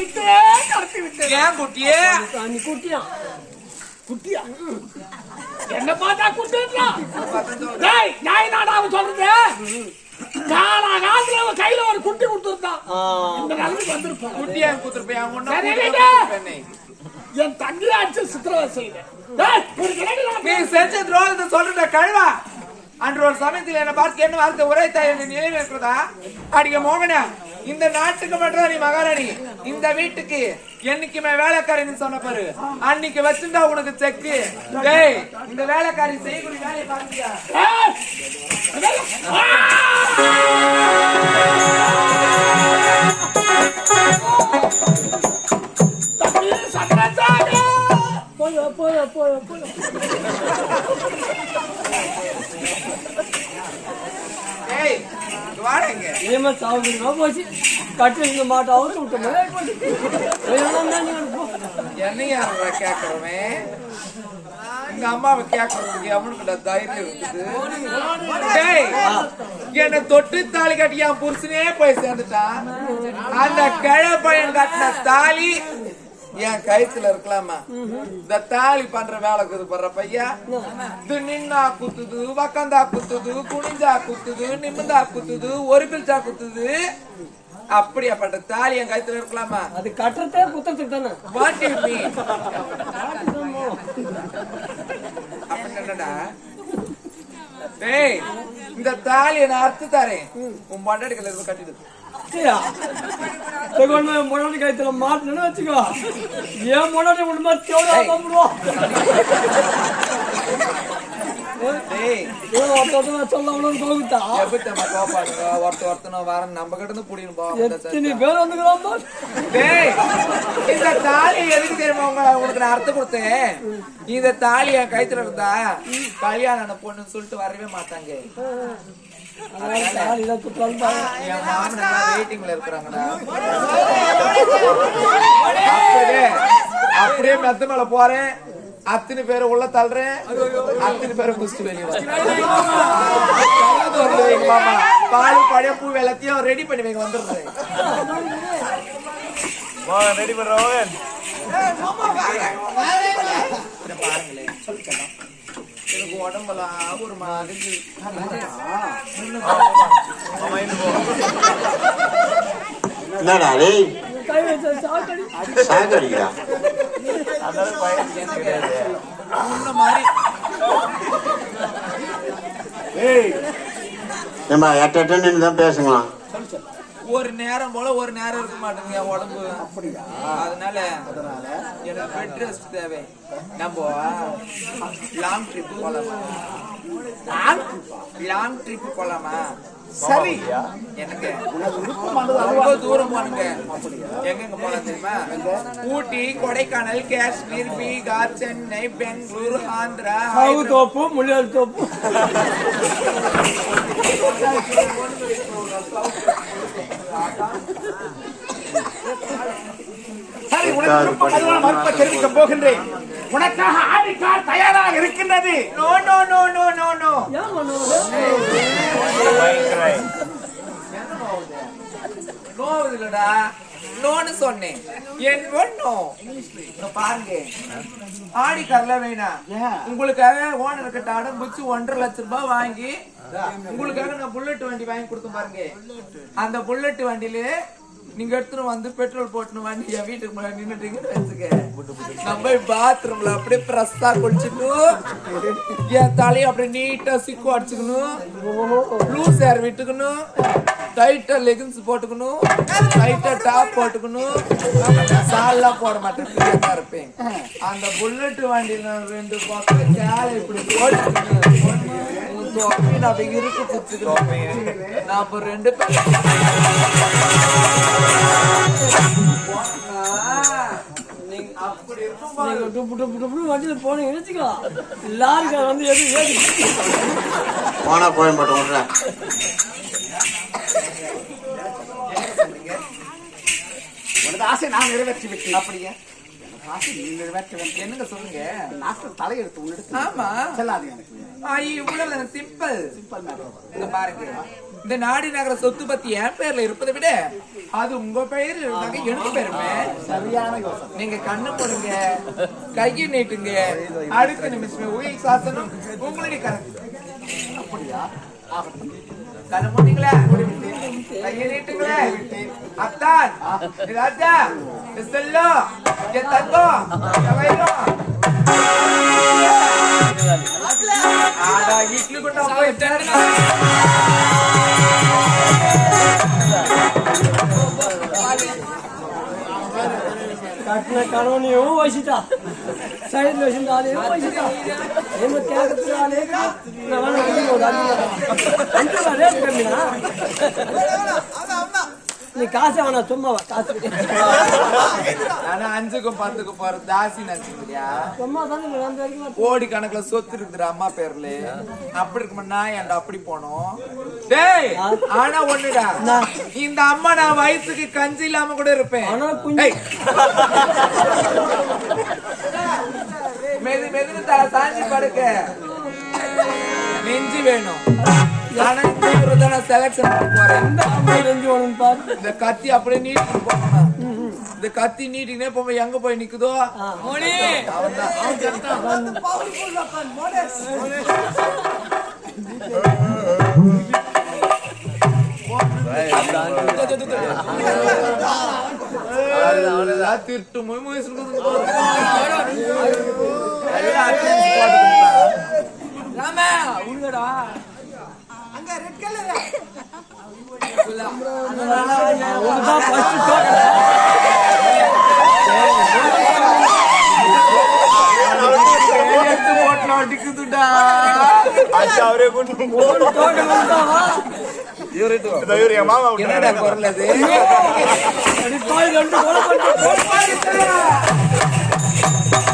விட்டே கடத்தி விட்டேன் ஏன் குட்டியே? நீ குட்டியா? குட்டியா? என்ன பார்த்தா குட்டியா டேய் நான் நாடா அவன் சொல்றது? காலா காலத்துல அவன் கையில ஒரு குட்டி கொடுத்துருந்தான் இந்த நிலைமைக்கு வந்திருப்பான். குட்டியா. குத்துருப்பேனே. என் தங்கியை அடிச்சு சித்திரவதை நான் நீ செஞ்ச துரோகத்தை சொல்றத கழுவா. அன்று ஒரு சமயத்தில் என்ன பார்த்து என்ன வார்த்தை உரைத்தாய் என்று நினைவு இருக்கிறதா அடிக்க மோகனா. இந்த நாட்டுக்கு மட்டும் நீ மகாராணி. இந்த வீட்டுக்கு என்னைக்குமே வேலைக்காரின்னு சொன்ன பாரு. அன்னைக்கு வச்சிருந்தா உனக்கு செக்கு. டேய் இந்த வேலைக்காரி செய்யக்கூடிய வேலையை பாருங்க. வாடங்க இனிமே போச்சு. கட்டி இந்த மாட்டை அவுத்து என்னையா கேக்குறவன்? எங்க அம்மாவை கேட்கறதுக்கு அவனுக்கு தைரியம் இருக்குது? என்ன தொட்டு தாலி கட்டி என் புருஷனே போய் சேர்ந்துட்டான். அந்த கிழ பையன் கட்டின தாலி என் கயித்துல இருக்கலாமா? இந்த தாலி பண்ற வேலை இருக்குது பண்ற பையா. நின்னா குத்துது வக்கந்தா குத்துது குனிஞ்சா குத்துது நிமிந்தா குத்துது ஒரு பில்ச்சா குத்துது. அப்படியாப்பட்ட தாலி என் கயித்துல இருக்கலாமா? அது கட்டுறதே குத்தத்துக்கு தானே? வாட் யூ மீன் அப்படி என்னடா? டேய் இந்த தாலியை நான் அறுத்து தரேன். உன் பண்டாடிக்கல இருந்து கட்டிடு. சரியா கொண்டு முன்னாடி கைத்துல மாட்டணும்னு வச்சுக்கோ ஏன் முன்னாடி கிட்ட இருந்து புடின்னு எத்தனை பேர் வந்துக்கிறாமா டேய் இந்த தாலி எதுக்கு தெரியுமா உங்க உனக்கு நான் அர்த்தம் கொடுத்தேன் இந்த தாலி என் கைத்துல இருந்தா கல்யாணம் பொண்ணுன்னு சொல்லிட்டு வரவே மாட்டாங்க என் மாமனார் வெயிட்டிங்ல இருக்கிறாங்கடா. அப்படியே அப்படியே மெத்த மேல போறேன். அத்தனை பேரை உள்ள தள்ளுறேன். அத்தனை பேரை குஸ்து வெளியே வைங்க மாமா பால் பழைய பூ எல்லாத்தையும் ரெடி பண்ணி வைங்க வந்துடுறேன். ரெடி இதை பாருங்களேன். எனக்கு உடம்பெல்லாம் ஒரு மாதிரி என்னடா டேய் சாகடிக்கிறா. அதனால பையன் கிடையாது முன்ன மாதிரி ஏம்பா எட்ட நின்று தான் பேசுங்களாம். ஒரு நேரம் போல ஒரு நேரம் இருக்க மாட்டேங்குது என் உடம்பு. அப்படியா? அதனால எனக்கு பெட் ரெஸ்ட் தேவை. நம்ம லாங் ட்ரிப் போலாமா? லாங் ட்ரிப் போலாமா? சரி. எனக்கு ரொம்ப தூரம் போனுங்க எங்கெங்க போலாம் தெரியுமா? ஊட்டி கொடைக்கானல் காஷ்மீர் பீகார் சென்னை பெங்களூர் ஆந்திரா சாவு தோப்பு முள்ளியால் தோப்பு. உனக்கு விருப்பமான மறுப்பை தெரிவிக்க போகின்றேன். உனக்காக ஆடிக்கார் தயாராக இருக்கின்றது. No no no no no no ஏன் பண்ணுவோம் நோவுது இல்லடா நோன்னு சொன்னேன். என் இங்க பாருங்க. ஆடி கரல வேணாம் உங்களுக்காக ஓனர் கிட்ட அடம் பிடிச்சு ஒன்றரை லட்சம் ரூபாய் வாங்கி உங்களுக்காக நான் புல்லட் வண்டி வாங்கி கொடுத்தேன் பாருங்க. அந்த புல்லட் வண்டியில நீங்க எடுத்துட்டு வந்து பெட்ரோல் போட்டுன்னு வண்டி என் வீட்டுக்கு முன்னாடி நின்னுட்டீங்கன்னு வச்சுக்க நம்ம பாத்ரூம்ல அப்படியே பிரஸ்ஸா குளிச்சுட்டு என் தலையை அப்படியே நீட்டா சிக்கு அடிச்சுக்கணும். லூஸ் ஏர் விட்டுக்கணும். டைட்டா லெகின்ஸ் போட்டுக்கணும். டைட்டா டாப் போட்டுக்கணும். சால்லாம் போட மாட்டேன் இருப்பேன். அந்த புல்லட் வண்டியில ரெண்டு பக்கம் கேலை இப்படி போட்டுக்கணும். நான் இருக்கு குத்துக்கிறேன் நான் அப்ப ரெண்டு பேரும் நீங்க டுப்பு டுப்பு டுப்புன்னு வண்டியில போனீங்க வச்சுக்கோ லாரிக்கார வந்து எது ஏறி போனா போய் மட்டும் விட்றேன் உனது ஆசை நான் நிறைவேற்றி விட்டேன். அப்படியா? ஆசை நீ நிறைவேற்ற என்னங்க சொல்லுங்க? நாட்கள் தலையெடுத்து உன்னிடத்து ஆமா. செல்லாது எனக்கு. இவ்வளவு சிம்பிள் இங்க பாருங்க. இந்த நாடி நகர சொத்து பத்தி என் பேர்ல இருப்பதை விட அது உங்க பெயர் இருந்தாங்க எனக்கு பெருமை நீங்க கண்ணு போடுங்க கையை நீட்டுங்க. அடுத்த நிமிஷமே உயிர் சாசனம் உங்களுடைய கணக்கு. அப்படியா. கண்ணு போட்டீங்களா கையை நீட்டுங்களே. அத்தான். ராஜா செல்லம். இது தங்கம். eterna. ਕੱਟਣਾ ਕਾਨੂੰਨ ਨਹੀਂ ਉਹ ਵਸ਼ਿਤਾ ਸਹੀ ਲੋਸ਼ਨ ਦਾ ਦੇ ਉਹ ਵਸ਼ਿਤਾ ਇਹ ਮੈਂ ਕਿਆ ਕਰਵਾ ਲੇਗਾ ਨਵਾਂ ਨਹੀਂ ਹੋਦਾ ਨਹੀਂ ਅੰਤ நீ காசு வேணாம் சும்மாவா காசு. ஆனா அஞ்சுக்கும் பத்துக்கும் போற தாசி நினைச்சுக்கிறியா சும்மா தானே கோடி கணக்குல சொத்து இருக்குதுடா அம்மா பேர்ல. அப்படி இருக்குமா நான் ஏன்டா அப்படி போனோம்? டேய் ஆனா ஒண்ணுடா. இந்த அம்மா நான் வயிற்றுக்கு கஞ்சி இல்லாம கூட இருப்பேன். மெது மெதுன்னு தலை சாஞ்சி படுக்க. நெஞ்சு வேணும். நான் செலக்ஷன் போறேன் இந்த கத்தி அப்படியே நீட்டிட்டு இந்த கத்தி நீட்டினே போக எங்க போய் நிக்குதோ திருட்டு மொய் மொய் உள்ளடா அதுதான் first தோட்டம். எடுத்து போட்டு அடிக்குதுடா அச்சா அவரே கொண்டு ஒரு வந்தாவா? விட்டாரு. என்னடா குரல் அது அடி பாவி, ரெண்டு கொலை பண்ணிட்டு